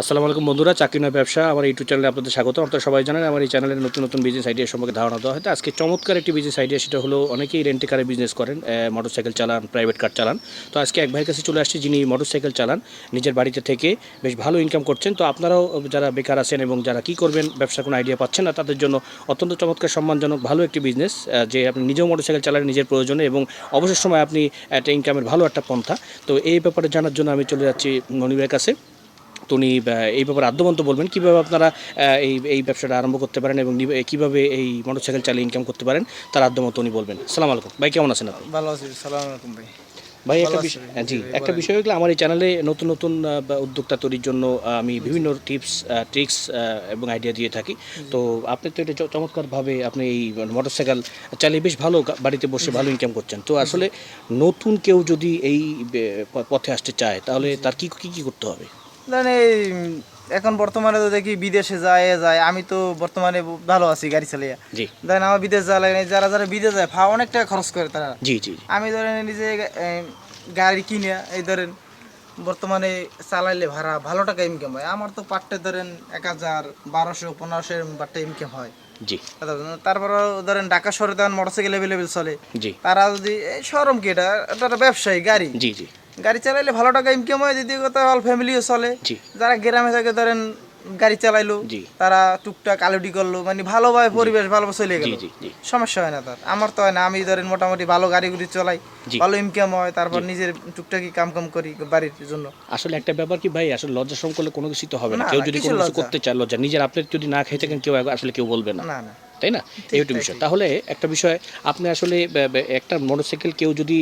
আসসালামু আলাইকুম বন্ধুরা, চাকরি নয় ব্যবসা, আমার ইউটিউব চ্যানেলে আপনাদের স্বাগত আপনারা সবাই জানেন আমার এই চ্যানেলে নতুন নতুন বিজনেস আইডিয়া সম্পর্কে ধারণা দেওয়া হয় আজকে চমৎকার একটি বিজনেস আইডিয়া সেটা হলো অনেকেই রেন্টে কারে বিজনেস করেন মোটরসাইকেল চালান প্রাইভেট কার চালান। তো আজকে এক ভাইয়ের কাছে চলে আসছি, যিনি মোটরসাইকেল চালান, নিজের বাড়িতে থেকে বেশ ভালো ইনকাম করছেন। তো আপনারাও যারা বেকার আছেন এবং যারা কি করবেন, ব্যবসার কোনো আইডিয়া পাচ্ছেন না, তাদের জন্য অত্যন্ত চমৎকার, সম্মানজনক, ভালো একটি বিজনেস যে আপনি নিজেও মোটরসাইকেল চালান, নিজের প্রয়োজনে এবং অবসর সময় আপনি একটা ইনকামের ভালো একটা পন্থা। তো এই ব্যাপারে জানার জন্য আমি চলে যাচ্ছি মনিবের কাছে। উনি এই ব্যাপারে আদ্যমন্ত বলবেন। কীভাবে আপনারা এই এই ব্যবসাটা আরম্ভ করতে পারেন এবং কীভাবে এই মোটরসাইকেল চালিয়ে ইনকাম করতে পারেন তার আদ্যমন্ত উনি বলবেন। সালাম আলাইকুম। ভাই কেমন আছেন আপনি? ভালো আছি সালাম আলাইকুম ভাই। ভাই একটা বিষয় হ্যাঁ, জি একটা বিষয় হলো আমার এই চ্যানেলে নতুন নতুন উদ্যোক্তা তৈরির জন্য আমি বিভিন্ন টিপস ট্রিক্স এবং আইডিয়া দিয়ে থাকি। তো আপনি তো এটা চমৎকারভাবে আপনি এই মোটরসাইকেল চালিয়ে বেশ ভালো বাড়িতে বসে ভালো ইনকাম করছেন। তো আসলে নতুন কেউ যদি এই পথে আসতে চায় তাহলে তার কি কী কি করতে হবে? ধরেন এই এখন বর্তমানে তো দেখি বিদেশে যায় যায়। আমি তো বর্তমানে ভালো আছি গাড়ি চালিয়ে। জি। ধরেন আমার বিদেশ যাওয়া লাগে যারা যারা বিদেশ যায় ফা অনেক টাকা খরচ করে তারা। জি জি। আমি ধরেন নিজে গাড়ি কিনে এই ধরেন বর্তমানে চালাইলে ভাড়া ভালো টাকা ইনকাম হয়। আমার তো পাট্টে ধরেন এক হাজার বারোশো পনেরোশো এরকম পাট্টে ইনকাম হয়। জি। তারপর ধরেন ঢাকা শহরে তখন মোটরসাইকেল অ্যাভেলেবেল চলে। জি। তারা যদি এই শরম কি এটা? এটা ব্যবসায়ী গাড়ি। জি জি। গাড়ি চালাইলে ভালো টাকা ইনকাম হয় দ্বিতীয় কথা অল ফ্যামিলিও চলে। যারা গ্রামে থাকে ধরেন গাড়ি চালাইলো তারা টুকটাক আলুটি করল মানে ভালোভাবে পরিবেশ ভালোভাবে চলে গেল। সমস্যা হয় না তার। আমার তো হয় না আমি ধরেন মোটামুটি ভালো গাড়ি গুড়ি চলাই ভালো ইনকাম হয় তারপর নিজের টুকটাকি কাম কাম করি বাড়ির জন্য। আসলে একটা ব্যাপার কি ভাই আসলে লজ্জা করলে কোনো কিছু তো হবে না। কেউ যদি কোনো কিছু? করতে চায় লজ্জা। নিজের আপনি যদি না খেয়ে থাকেন কেউ আসলে কেউ বলবে না। না না। তাই না? এই একটা বিষয়। তাহলে একটা বিষয় আপনি আসলে একটা মোটরসাইকেল কেউ যদি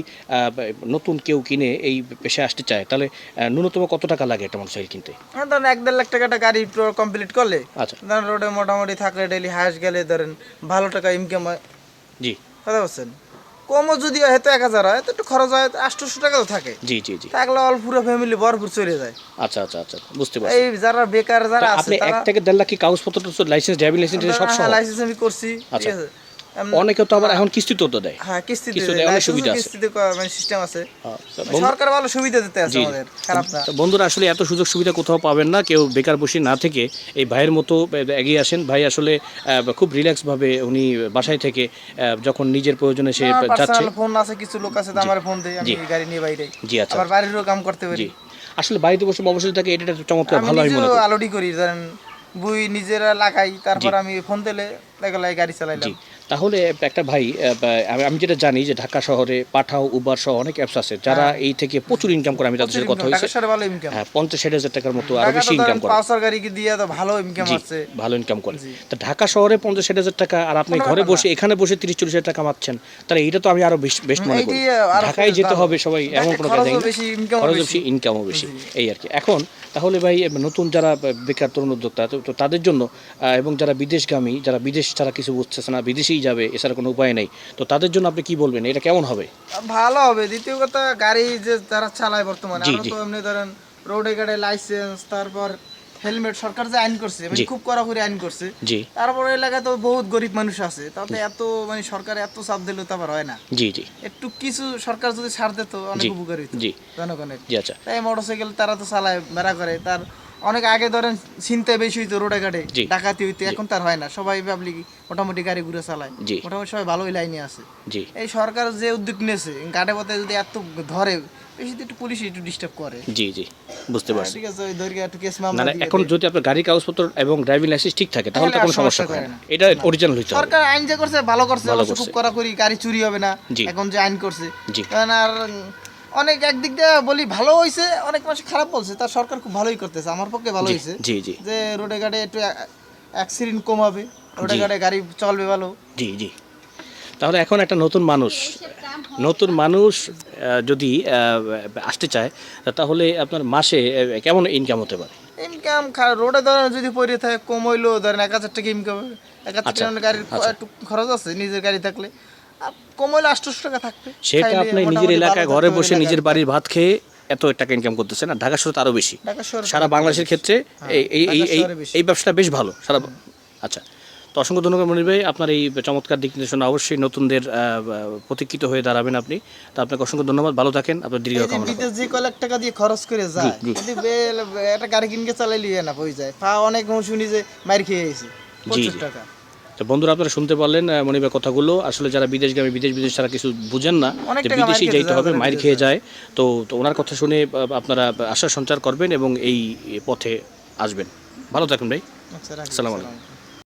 নতুন কেউ কিনে এই পেশায় আসতে চায় তাহলে ন্যূনতম কত টাকা লাগে একটা মোটরসাইকেল কিনতে? আর ধরেন এক দেড় লাখ টাকাটা গাড়ি কমপ্লিট করলে আচ্ছা। ধরেন রোডে মোটামুটি থাকলে ডেলি হায়াস গেলে ধরেন ভালো টাকা ইনকাম হয়। জি। কথা বলছেন? কমও যদি হয়তো এক হাজার হয় তো একটু খরচ হয় আটশোশো টাকা তো থাকে। জি জি জি। থাকলে অল পুরো ফ্যামিলি ভরপুর চলে যায়। আচ্ছা আচ্ছা আচ্ছা বুঝতে পারছি। এই যারা বেকার যারা আছে আপনি এক থেকে দেড় লাখ কি কাগজপত্র লাইসেন্স ড্রাইভিং লাইসেন্স সব সব লাইসেন্স আমি করছি ঠিক আচ্ছা। আছে? অনেকে তো আবার এখন কিস্তিতেও তো দেয়। হ্যাঁ কিস্তিতে কিস্তিতে অনেক সুবিধা আছে। কিস্তিতে মানে সিস্টেম আছে। হ্যাঁ, বন্ধু- সরকার ভালো সুবিধা দিতে আছে আমাদের খারাপ না। বন্ধুরা আসলে এত সুযোগ সুবিধা কোথাও পাবেন না কেউ বেকার বসে না থেকে এই ভাইয়ের মতো এগিয়ে আসেন। ভাই আসলে খুব রিল্যাক্স ভাবে উনি বাসায় থেকে যখন নিজের প্রয়োজনে সে যাচ্ছে ফোন আছে কিছু লোক আছে তো আমার ফোন দেয় আমি গাড়ি নিয়ে বাইরে। জি আচ্ছা। আবার বাড়িরও কাম করতে পারি। আসলে বাড়িতে বসে অবশ্যই থাকে এটা চমৎকার ভালো আমি মনে করি। আলোডি করি ধরেন বুই নিজেরা লাগাই তারপর আমি ফোন দিলে দেখলাই গাড়ি চালাইলাম। তাহলে একটা ভাই আমি- যেটা জানি যে ঢাকা শহরে পাঠাও উবার সহ অনেক অ্যাপস আছে যারা এই থেকে প্রচুর ইনকাম করে আমি তাদের সাথে কথা ঢাকা হয়েছে হ্যাঁ পঞ্চাশ ষাট হাজার টাকার মতো আরও বেশি ইনকাম করে। পাঁচশো গাড়ি দিয়ে তো ভালো ইনকাম আছে। ভালো ইনকাম করে। তা ঢাকা শহরে পঞ্চাশ ষাট হাজার টাকা আর আপনি ঘরে বসে এখানে বসে তিরিশ চল্লিশ হাজার টাকা কামাচ্ছেন তাহলে এটা তো আমি আরও বেস্ট মনে করি। ঢাকায় যেতে হবে সবাই এমন কোনো কাজ নেই। খরচ বেশি। বেশি ইনকামও বেশি এই আর কি। এখন তাহলে ভাই নতুন যারা বেকার তরুণ উদ্যোক্তা তো তো তাদের জন্য এবং যারা বিদেশগামী যারা বিদেশ ছাড়া কিছু বুঝতেছে না বিদেশেই যাবে এছাড়া কোনো উপায় নেই। তো তাদের জন্য আপনি কি বলবেন? এটা কেমন হবে? ভালো হবে। দ্বিতীয় কথা গাড়ি যে যারা চালায় বর্তমানে আমরা। তো এমনি ধরেন রোডে গাড়ি লাইসেন্স তারপর হেলমেট সরকার যে আইন করছে মানে খুব কড়া করে আইন করছে। জি। তারপর এলাকায় তো বহুত গরিব মানুষ আছে। তাতে এত মানে সরকার এত চাপ দিলে তো আবার হয় না। জি জি। একটু কিছু সরকার যদি ছাড় দিত অনেক উপকার হইতো জি। জনগণের। জি আচ্ছা। তাই মোটরসাইকেল তারা তো চালায় বেড়া করে। তার অনেক আগে ধরেন চিন্তায় বেশি হইতো রোডে ঘাটে ডাকাতি হইতো এখন তার হয় না। সবাই পাবলিক মোটামুটি গাড়ি ঘুরে চালায়। মোটামুটি সবাই ভালোই লাইনে আছে। এই সরকার যে উদ্যোগ নিয়েছে গাড়ি পথে যদি এত ধরে বেশি একটু পুলিশ একটু ডিস্টার্ব করে। জি জি। বুঝতে পারছি। ঠিক আছে ওই দৈর্ঘ্য একটু কেস মামলা না এখন যদি আপনার গাড়ির কাগজপত্র এবং ড্রাইভিং লাইসেন্স ঠিক থাকে তাহলে তো কোনো সমস্যা হয় না। এটা অরিজিনাল হইতে হবে। সরকার আইন যে করছে ভালো করছে খুব করছে। করা করি গাড়ি চুরি হবে না এখন যে আইন করছে। কারণ আর অনেক একদিক দিয়ে বলি ভালো হয়েছে অনেক মানুষ খারাপ বলছে তার সরকার খুব ভালোই করতেছে আমার পক্ষে ভালো হয়েছে জি জি। যে রোডে ঘাটে একটু অ্যাক্সিডেন্ট কম হবে রোডে। ঘাটে গাড়ি চলবে ভালো। জি জি। তাহলে এখন একটা নতুন মানুষ নতুন মানুষ যদি আসতে চায় তাহলে আপনার মাসে কেমন ইনকাম হতে পারে? ইনকাম রোডে ধরেন যদি পড়ে থাকে কম হইলেও ধরেন এক হাজার টাকা ইনকাম এক হাজার আচ্ছা, টাকা গাড়ির আচ্ছা। একটু খরচ আছে নিজের গাড়ি থাকলে। আর কম আটশোশো টাকা থাকবে। সেটা আপনি নিজের এলাকায় ঘরে বসে নিজের বাড়ির ভাত খেয়ে এত টাকা ইনকাম করতেছেন আর ঢাকা শহরে আরও বেশি। সারা বাংলাদেশের ক্ষেত্রে এই এই এই ব্যবসাটা বেশ ভালো সারা আচ্ছা। তো অসংখ্য ধন্যবাদ মনির ভাই আপনার এই চমৎকার দিক নির্দেশনা অবশ্যই নতুনদের প্রতীক্ষিত হয়ে দাঁড়াবেন আপনি। তো আপনাকে অসংখ্য ধন্যবাদ ভালো থাকেন আপনার দীর্ঘ যে কামনা যে কয়েক টাকা দিয়ে খরচ করে যায় যদি একটা গাড়ি কিনকে চালাইলি না বই যায়। অনেক শুনি যে মার খেয়ে গেছি জি। টাকা। তো বন্ধুরা আপনারা শুনতে পারলেন মনিবের কথাগুলো। আসলে যারা বিদেশগামী বিদেশ বিদেশ ছাড়া কিছু বুঝেন না যে বিদেশি যাইতে হবে মায়ের খেয়ে যায়। তো তো ওনার কথা শুনে আপনারা আশা সঞ্চার করবেন এবং এই পথে আসবেন। ভালো থাকুন ভাই। আচ্ছা আসসালামু আলাইকুম।